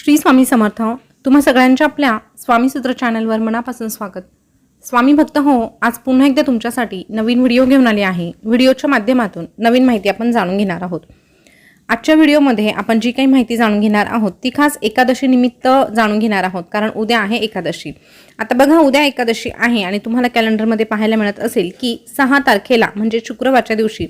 श्री स्वामी समर्थ तुम्हा सगळ्यांच्या आपल्या स्वामीसूत्र चॅनलवर मनापासून स्वागत. स्वामी भक्त हो आज पुन्हा एकदा तुमच्यासाठी नवीन व्हिडिओ घेऊन आले आहे. व्हिडिओच्या माध्यमातून नवीन माहिती आपण जाणून घेणार आहोत. आजच्या व्हिडिओमध्ये आपण जी काही माहिती जाणून घेणार आहोत ती खास एकादशीनिमित्त जाणून घेणार आहोत कारण उद्या आहे एकादशी. आता बघा उद्या एकादशी आहे आणि तुम्हाला कॅलेंडरमध्ये पाहायला मिळत असेल की सहा तारखेला म्हणजे शुक्रवारच्या दिवशी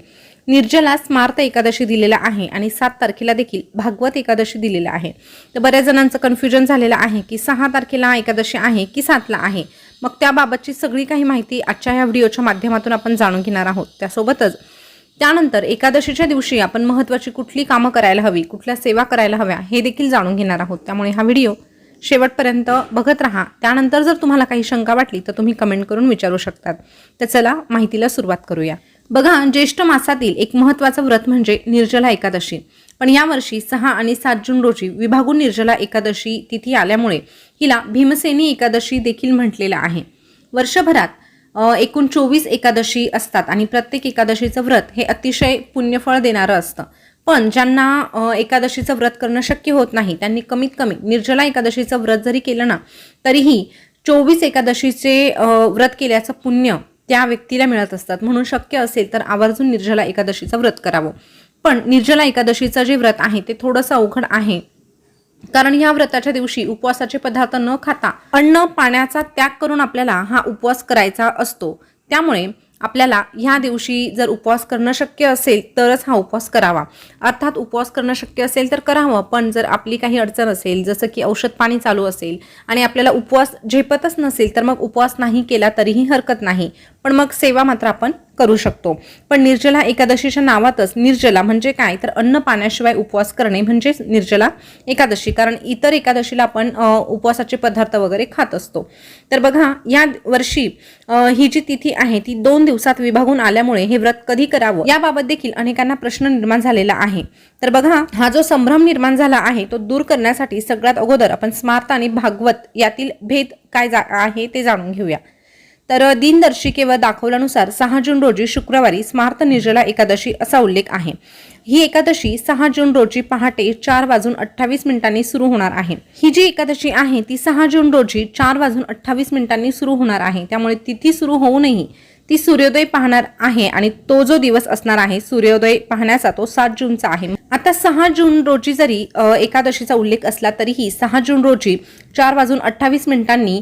निर्जला स्मार्त एकादशी दिलेला आहे आणि सात तारखेला देखील भागवत एकादशी दिलेला आहे. तर बऱ्याच जणांचं कन्फ्युजन झालेलं आहे की सहा तारखेला एकादशी आहे की सातला आहे? मग त्याबाबतची सगळी काही माहिती आजच्या ह्या व्हिडिओच्या माध्यमातून आपण जाणून घेणार आहोत. त्यासोबतच त्यानंतर एकादशीच्या दिवशी आपण महत्त्वाची कुठली कामं करायला हवी कुठल्या सेवा करायला हव्या हे देखील जाणून घेणार आहोत. त्यामुळे हा व्हिडिओ शेवटपर्यंत बघत राहा. त्यानंतर जर तुम्हाला काही शंका वाटली तर तुम्ही कमेंट करून विचारू शकतात. तर चला माहितीला सुरुवात करूया. बघा ज्येष्ठ मासातील एक महत्त्वाचं व्रत म्हणजे निर्जला एकादशी. पण यावर्षी सहा आणि सात जून रोजी विभागून निर्जला एकादशी तिथी आल्यामुळे हिला भीमसेनी एकादशी देखील म्हटलेलं आहे. वर्षभरात एकूण चोवीस एकादशी असतात आणि प्रत्येक एकादशीचं व्रत हे अतिशय पुण्यफळ देणारं असतं. पण ज्यांना एकादशीचं व्रत करणं शक्य होत नाही त्यांनी कमीत कमी निर्जला एकादशीचं व्रत जरी केलं ना तरीही चोवीस एकादशीचे व्रत केल्याचं पुण्य त्या व्यक्तीला मिळत असतात. म्हणून शक्य असेल तर आवर्जून निर्जला एकादशीचं व्रत करावं. पण निर्जला एकादशीचं जे व्रत आहे ते थोडंसं अवघड आहे. कारण या व्रताच्या दिवशी उपवासाचे पदार्थ न खाता अन्न पाण्याचा त्याग करून आपल्याला हा उपवास करायचा असतो. त्यामुळे आपल्याला ह्या दिवशी जर उपवास करणं शक्य असेल तरच हा उपवास करावा. अर्थात उपवास करणं शक्य असेल तर करावं पण जर आपली काही अडचण असेल जसं की औषध पाणी चालू असेल आणि आपल्याला उपवास झेपतच नसेल तर मग उपवास नाही केला तरीही हरकत नाही. पण मग सेवा मात्र आपण करू शकतो. पण निर्जला एकादशीच्या नावातच निर्जला म्हणजे काय? तर अन्न पाण्याशिवाय उपवास करणे म्हणजेच निर्जला एकादशी. कारण इतर एकादशीला आपण उपवासाचे पदार्थ वगैरे खात असतो. तर बघा या वर्षी ही जी तिथी आहे ती दोन दिवसात विभागून आल्यामुळे हे व्रत कधी करावं? याबाबत देखील अनेकांना प्रश्न निर्माण झालेला आहे. तर बघा हा जो संभ्रम निर्माण झाला आहे तो दूर करण्यासाठी सगळ्यात अगोदर आपण स्मार्त आणि भागवत यातील भेद काय जा आहे ते जाणून घेऊया. तर दिनदर्शिकेवर दाखवल्यानुसार सहा जून रोजी शुक्रवारी स्मार्त निर्जला एकादशी असा उल्लेख आहे. ही एकादशी सहा जून रोजी पहाटे चार वाजून अठ्ठावीस मिनिटांनी सुरू होणार आहे. ही जी एकादशी आहे ती सहा जून रोजी चार वाजून अठ्ठावीस मिनिटांनी सुरू होणार आहे. त्यामुळे तिथी सुरू होऊनही ती सूर्योदय पाहणार आहे आणि तो जो दिवस असणार आहे सूर्योदय पाहण्याचा तो सात जूनचा आहे. आता सहा जून रोजी जरी एकादशीचा उल्लेख असला तरीही सहा जून रोजी चार वाजून अठ्ठावीस मिनिटांनी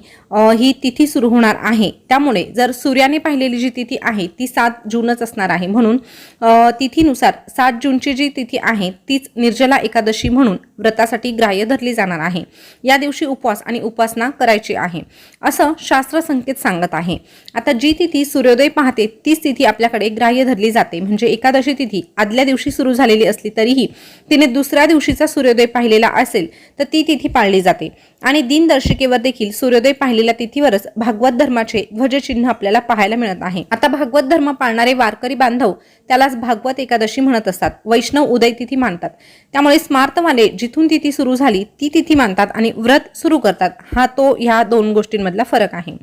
ही तिथी सुरू होणार आहे. त्यामुळे जर सूर्याने पाहिलेली जी तिथी आहे ती सात जूनच असणार आहे. म्हणून तिथीनुसार सात जूनची जी तिथी आहे तीच निर्जला एकादशी म्हणून व्रतासाठी ग्राह्य धरली जाणार आहे. या दिवशी उपवास आणि उपासना करायची आहे. असं शास्त्र संकेत सांगत आहे. आता जी तिथी सूर्योदय पाहते तीच तिथी आपल्याकडे ग्राह्य धरली जाते. म्हणजे एकादशी तिथी आदल्या दिवशी सुरू झालेली असली तरीही तिने दुसऱ्या दिवशीचा सूर्योदय पाहिलेला असेल तर ती तिथी पाळली जाते. आणि दिनदर्शिकेवर देखील सूर्योदय पाहिलेल्या तिथीवरच भागवत धर्माचे ध्वजचिन्ह आपल्याला पाहायला मिळत आहे. आता भागवत धर्म पाळणारे वारकरी बांधव त्यालाच भागवत एकादशी म्हणत असतात. वैष्णव उदय तिथी मानतात. त्यामुळे स्मार्तवाले जिथून तिथी सुरू झाली ती तिथी मानतात आणि व्रत सुरू करतात. हा तो ह्या दोन गोष्टींमधला फरक आहे.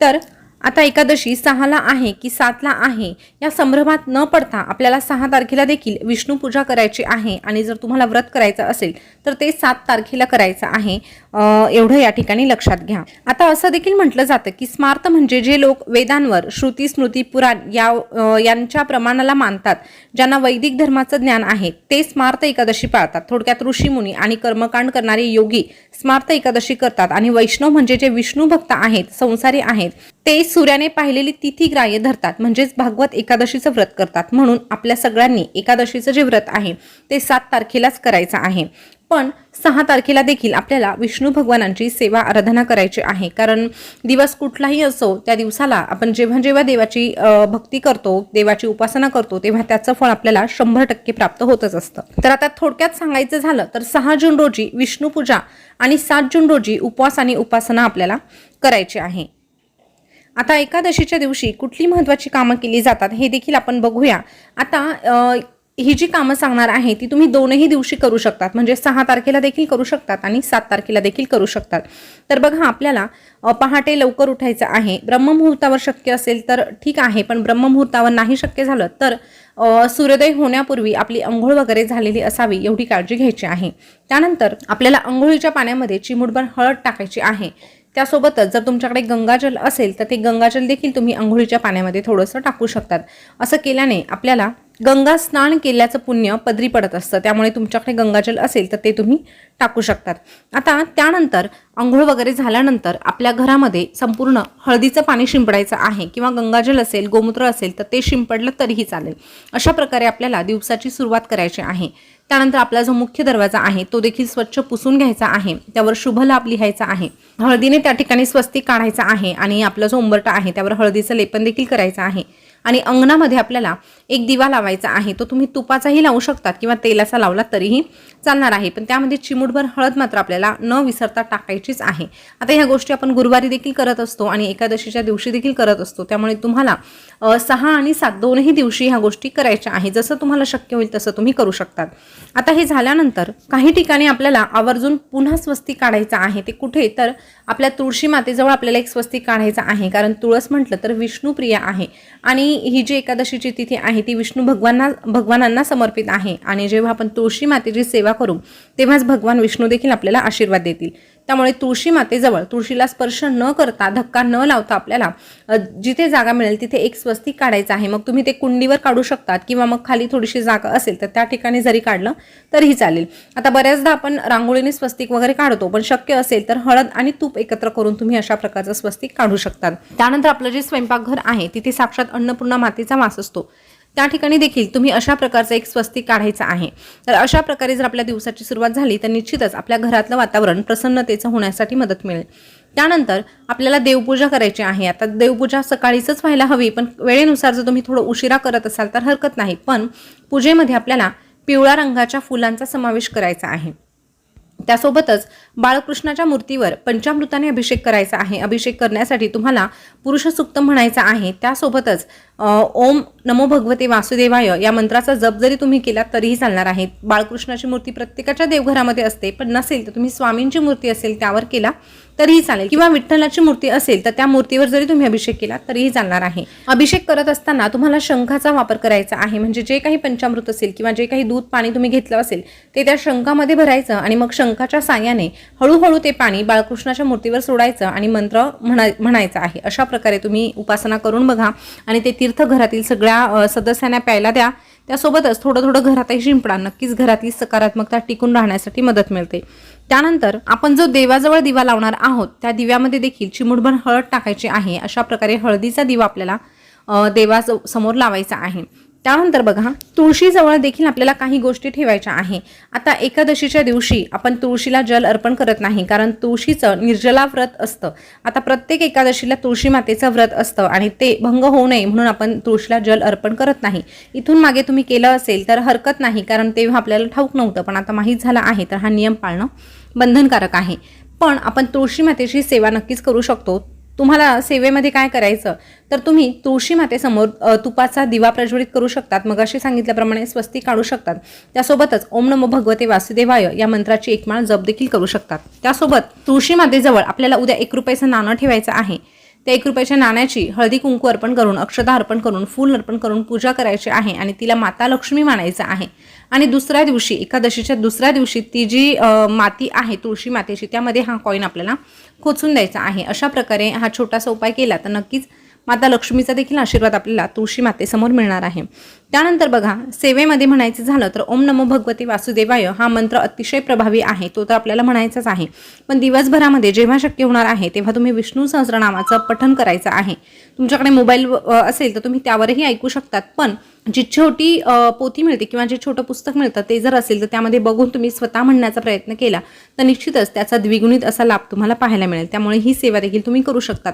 तर आता एकादशी सहाला आहे की सातला आहे या संभ्रमात न पडता आपल्याला सहा तारखेला देखील विष्णू पूजा करायची आहे आणि जर तुम्हाला व्रत करायचं असेल तर ते सात तारखेला करायचं आहे. एवढं या ठिकाणी लक्षात घ्या. आता असं देखील म्हटलं जातं की स्मार्त म्हणजे जे लोक वेदांवर श्रुती स्मृती पुराण या यांच्या प्रमाणाला मानतात ज्यांना वैदिक धर्माचं ज्ञान आहे ते स्मार्त एकादशी पाळतात. थोडक्यात ऋषीमुनी आणि कर्मकांड करणारे योगी स्मार्त एकादशी करतात आणि वैष्णव म्हणजे जे विष्णू भक्त आहेत संसारी आहेत ते सूर्याने पाहिलेली तिथी ग्राह्य धरतात म्हणजेच भागवत एकादशीचं व्रत करतात. म्हणून आपल्या सगळ्यांनी एकादशीचं जे व्रत आहे ते सात तारखेलाच करायचं आहे. पण सहा तारखेला देखील आपल्याला विष्णू भगवानांची सेवा आराधना करायची आहे. कारण दिवस कुठलाही असो त्या दिवसाला आपण जेव्हा जेव्हा देवाची भक्ती करतो देवाची उपासना करतो तेव्हा त्याचं फळ आपल्याला शंभर टक्के प्राप्त होतच असतं. तर आता थोडक्यात सांगायचं झालं तर सहा जून रोजी विष्णू पूजा आणि सात जून रोजी उपवास आणि उपासना आपल्याला करायची आहे. आता एकादशीच्या दिवशी कुठली महत्त्वाची कामं केली जातात हे देखील आपण बघूया. आता ही जी कामं सांगणार आहे ती तुम्ही दोनही दिवशी करू शकतात. म्हणजे सहा तारखेला देखील करू शकतात आणि सात तारखेला देखील करू शकतात. तर बघा आपल्याला पहाटे लवकर उठायचं आहे. ब्रह्ममुहूर्तावर शक्य असेल तर ठीक आहे पण ब्रह्ममुहूर्तावर नाही शक्य झालं तर सूर्योदय होण्यापूर्वी आपली अंघोळ वगैरे झालेली असावी एवढी काळजी घ्यायची आहे. त्यानंतर आपल्याला अंघोळीच्या पाण्यामध्ये चिमूटभर हळद टाकायची आहे. त्यासोबतच जर तुमच्याकडे गंगाजल असेल तर ते गंगाजल देखील तुम्ही अंघोळीच्या पाण्यामध्ये थोडंसं टाकू शकतात. असं केल्याने आपल्याला गंगा स्नान केल्याचं पुण्य पदरी पडत असतं. त्यामुळे तुमच्याकडे गंगाजल असेल तर ते तुम्ही टाकू शकतात. आता त्यानंतर आंघोळ वगैरे झाल्यानंतर आपल्या घरामध्ये संपूर्ण हळदीचं पाणी शिंपडायचं आहे किंवा गंगाजल असेल गोमूत्र असेल तर ते शिंपडलं तरीही चालेल. अशा प्रकारे आपल्याला दिवसाची सुरुवात करायची आहे. त्यानंतर आपला जो मुख्य दरवाजा आहे तो देखील स्वच्छ पुसून घ्यायचा आहे. त्यावर शुभ लाभ लिहायचा आहे. हळदीने त्या ठिकाणी स्वस्तिक काढायचा आहे आणि आपला जो उंबरटा आहे त्यावर हळदीचं लेपन देखील करायचं आहे. आणि अंगणामध्ये आपल्याला एक दिवा लावायचा आहे तो तुम्ही तुपाचाही लावू शकतात किंवा तेलाचा लावला तरीही चालणार आहे. पण त्यामध्ये चिमूटभर हळद मात्र आपल्याला न विसरता टाकायचीच आहे. आता ह्या गोष्टी आपण गुरुवारी देखील करत असतो आणि एकादशीच्या दिवशी देखील करत असतो. त्यामुळे तुम्हाला सहा आणि सात दोनही दिवशी ह्या गोष्टी करायच्या आहे जसं तुम्हाला शक्य होईल तसं तुम्ही करू शकतात. आता हे झाल्यानंतर काही ठिकाणी आपल्याला आवर्जून पुन्हा स्वस्ती काढायचं आहे. ते कुठे? तर आपल्या तुळशी मातेजवळ आपल्याला एक स्वस्तिक काढायचं आहे. कारण तुळस म्हटलं तर विष्णुप्रिय आहे. आणि ही जी एकादशीची तिथी आहे ती विष्णू भगवाना भगवानांना समर्पित आहे. आणि जेव्हा आपण तुळशी मातेची सेवा करू तेव्हाच भगवान विष्णू देखील आपल्याला आशीर्वाद देतील. त्यामुळे तुळशी मातेजवळ तुळशीला स्पर्श न करता धक्का न लावता आपल्याला जिथे जागा मिळेल तिथे एक स्वस्तिक काढायचं आहे. मग तुम्ही ते कुंडीवर काढू शकतात किंवा मग खाली थोडीशी जागा असेल तर त्या ठिकाणी जरी काढलं तरीही चालेल. आता बऱ्याचदा आपण रांगोळीने स्वस्तिक वगैरे काढतो पण शक्य असेल तर हळद आणि तूप एकत्र करून तुम्ही अशा प्रकारचं स्वस्तिक काढू शकतात. त्यानंतर आपलं जे स्वयंपाकघर आहे तिथे साक्षात अन्नपूर्णा मातेचा वास असतो. त्या ठिकाणी देखील तुम्ही अशा प्रकारचं एक स्वस्तिक काढायचं आहे. तर अशा प्रकारे जर आपल्या दिवसाची सुरुवात झाली तर निश्चितच आपल्या घरातलं वातावरण प्रसन्नतेचं होण्यासाठी मदत मिळेल. त्यानंतर आपल्याला देवपूजा करायची आहे. आता देवपूजा सकाळीच व्हायला हवी पण वेळेनुसार जर तुम्ही थोडं उशिरा करत असाल तर हरकत नाही. पण पूजेमध्ये आपल्याला पिवळ्या रंगाच्या फुलांचा समावेश करायचा आहे. त्यासोबतच बाळकृष्णाच्या मूर्तीवर पंचामृताने अभिषेक करायचा आहे. अभिषेक करण्यासाठी तुम्हाला पुरुष सुक्त म्हणायचं आहे. त्यासोबतच ओम नमो भगवते वासुदेवाय या मंत्राचा जप जरी तुम्ही केला तरीही चालणार आहे. बाळकृष्णाची मूर्ती प्रत्येकाच्या देवघरामध्ये असते पण नसेल तर तुम्ही स्वामींची मूर्ती असेल त्यावर केला. तरीही चालेल. किंवा विठ्ठलाची मूर्ती असेल तर त्या मूर्तीवर जरी तुम्ही अभिषेक केला तरीही चालणार आहे. अभिषेक करत असताना तुम्हाला शंखाचा वापर करायचा आहे. म्हणजे जे काही पंचामृत असेल किंवा जे काही दूध पाणी तुम्ही घेतलं असेल ते त्या शंखामध्ये भरायचं आणि मग शंखाच्या साह्याने हळूहळू ते पाणी बाळकृष्णाच्या मूर्तीवर सोडायचं आणि मंत्र म्हणा म्हणायचा आहे. अशा प्रकारे तुम्ही उपासना करून बघा आणि ते तीर्थ घरातील सगळ्या सदस्यांना प्यायला द्या. त्यासोबतच थोडं थोडं घरातही शिंपडा नक्कीच घरातली सकारात्मकता टिकून राहण्यासाठी मदत मिळते. त्यानंतर आपण जो देवाजवळ दिवा लावणार आहोत त्या दिव्यामध्ये देखील चिमुटभर हळद टाकायची आहे. अशा प्रकारे हळदीचा दिवा आपल्याला देवासमोर लावायचा आहे. त्यानंतर बघा तुळशीजवळ देखील आपल्याला काही गोष्टी ठेवायच्या आहे. आता एकादशीच्या दिवशी आपण तुळशीला जल अर्पण करत नाही कारण तुळशीचं निर्जला व्रत असतं. आता प्रत्येक एकादशीला तुळशी मातेचं व्रत असतं आणि ते भंग होऊ नये म्हणून आपण तुळशीला जल अर्पण करत नाही. इथून मागे तुम्ही केलं असेल तर हरकत नाही कारण तेव्हा आपल्याला ठाऊक नव्हतं पण आता माहीत झालं आहे तर हा नियम पाळणं बंधनकारक आहे. पण आपण तुळशी मातेची सेवा नक्कीच करू शकतो. तुम्हाला सेवेमध्ये काय करायचं? तर तुम्ही तुळशी मातेसमोर तुपाचा दिवा प्रज्वलित करू शकतात. मग अशी सांगितल्याप्रमाणे स्वस्ती काढू शकतात. त्यासोबतच ओम नमो भगवते वासुदेवाय या मंत्राची एकमाळ जप देखील करू शकतात. त्यासोबत तुळशी मातेजवळ आपल्याला उद्या एक रुपयाचं नाणं ठेवायचं आहे. त्या एक रुपयाच्या नाण्याची हळदी कुंकू अर्पण करून अक्षता अर्पण करून फूल अर्पण करून पूजा करायची आहे आणि तिला माता लक्ष्मी मानायचं आहे. आणि दुसऱ्या दिवशी एकादशीच्या दुसऱ्या दिवशी ती जी माती आहे तुळशी मातेची त्यामध्ये हा कॉईन आपल्याला खोचून द्यायचा आहे. अशा प्रकारे हा छोटासा उपाय केला तर नक्कीच माता लक्ष्मीचा देखील आशीर्वाद आपल्याला तुळशी मातेसमोर मिळणार आहे. त्यानंतर बघा सेवेमध्ये म्हणायचं झालं तर ओम नमो भगवते वासुदेवाय हा मंत्र अतिशय प्रभावी आहे. तो तर आपल्याला म्हणायचाच आहे. पण दिवसभरामध्ये जेव्हा शक्य होणार आहे तेव्हा तुम्ही विष्णू सहस्रनामाचं पठन करायचं आहे. तुमच्याकडे मोबाईल व- असेल तर तुम्ही त्यावरही ऐकू शकतात. पण जी छोटी पोथी मिळते किंवा जे छोटं पुस्तक मिळतं ते जर असेल तर त्यामध्ये बघून तुम्ही स्वतः म्हणण्याचा प्रयत्न केला तर निश्चितच त्याचा द्विगुणित असा लाभ तुम्हाला पाहायला मिळेल. त्यामुळे ही सेवा देखील तुम्ही करू शकतात.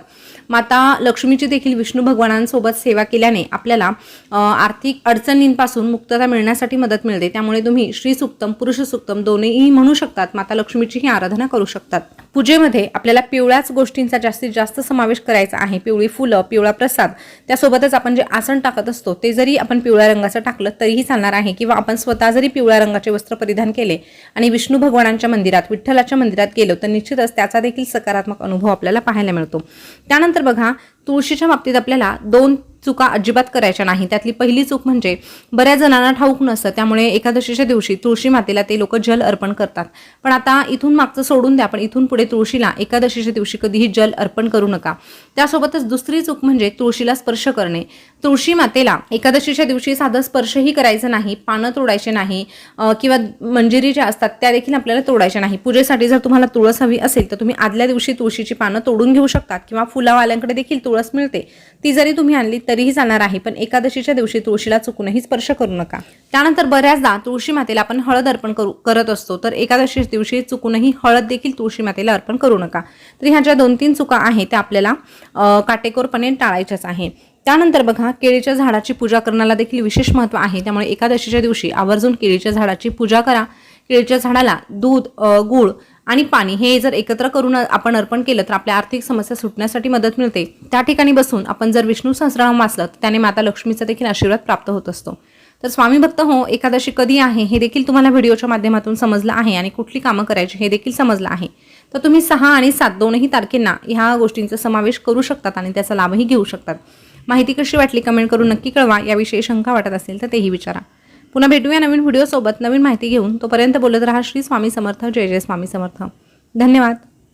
माता लक्ष्मीची देखील विष्णू भगवानांसोबत सेवा केल्याने आपल्याला आर्थिक अडचणींपासून मुक्तता मिळण्यासाठी मदत मिळते. त्यामुळे तुम्ही श्री सुक्तम पुरुष सुक्तम दोन्हीही म्हणू शकतात. माता लक्ष्मीचीही आराधना करू शकतात. पूजेमध्ये आपल्याला पिवळ्याच गोष्टींचा जास्तीत जास्त समावेश करायचा आहे. पिवळी फुलं पिवळा प्रसाद त्यासोबतच आपण जे आसन टाकत असतो ते जरी आपण पिवळ्या रंगाचं टाकलं तरीही चालणार आहे. किंवा आपण स्वतः जरी पिवळ्या रंगाचे वस्त्र परिधान केले आणि विष्णू भगवानांच्या मंदिरात विठ्ठलाच्या मंदिरात गेलो तर निश्चितच त्याचा देखील सकारात्मक अनुभव आपल्याला पाहायला मिळतो. त्यानंतर बघा तुळशीच्या बाबतीत आपल्याला दोन चुका अजिबात करायच्या नाही. त्यातली पहिली चूक म्हणजे बऱ्याच जणांना ठाऊक नसतं. त्यामुळे एकादशीच्या दिवशी तुळशी मातेला ते लोक जल अर्पण करतात. पण आता इथून मागचं सोडून द्या पण इथून पुढे तुळशीला एकादशीच्या दिवशी कधीही जल अर्पण करू नका. त्यासोबतच दुसरी चूक म्हणजे तुळशीला स्पर्श करणे. तुळशी मातेला एकादशीच्या दिवशी साधं स्पर्शही करायचं नाही पानं तोडायचे नाही किंवा मंजिरी ज्या असतात त्या देखील आपल्याला तोडायच्या नाही. पूजेसाठी जर तुम्हाला तुळस हवी असेल तर तुम्ही आदल्या दिवशी तुळशीची पानं तोडून घेऊ शकतात किंवा फुलावाल्यांकडे देखील तुळस मिळते. ती जरी तुम्ही आणली तरीही जाणार आहे पण एकादशीच्या दिवशी तुळशीला चुकूनही स्पर्श करू नका. त्यानंतर बऱ्याचदा तुळशी मातेला आपण हळद अर्पण करू करत असतो तर एकादशीच्या दिवशी चुकूनही हळद देखील तुळशी मातेला अर्पण करू नका. तर ह्या ज्या दोन तीन चुका आहेत त्या आपल्याला काटेकोरपणे टाळायच्याच आहे. त्यानंतर बघा केळीच्या झाडाची पूजा करण्याला देखील विशेष महत्त्व आहे. त्यामुळे एकादशीच्या दिवशी आवर्जून केळीच्या झाडाची पूजा करा. केळीच्या झाडाला दूध गूळ आणि पाणी हे जर एकत्र करून आपण अर्पण केलं तर आपल्या आर्थिक समस्या सुटण्यासाठी मदत मिळते. त्या ठिकाणी बसून आपण जर विष्णू सहस्रनाम वाचलं तर त्याने माता लक्ष्मीचा देखील आशीर्वाद प्राप्त होत असतो. तर स्वामी भक्त हो एकादशी कधी आहे हे देखील तुम्हाला व्हिडिओच्या माध्यमातून समजलं आहे आणि कुठली कामं करायची हे देखील समजलं आहे. तर तुम्ही सहा आणि सात दोनही तारखेंना ह्या गोष्टींचा समावेश करू शकतात आणि त्याचा लाभही घेऊ शकतात. माहिती कशी वाटली कमेंट करून नक्की कळवा. याविषयी शंका वाटत असेल तर तेही विचारा. पुन्हा भेटूया नवीन व्हिडिओसोबत. नवीन माहिती घेऊन तोपर्यंत बोलत राहा श्री स्वामी समर्थ. जय जय स्वामी समर्थ. धन्यवाद.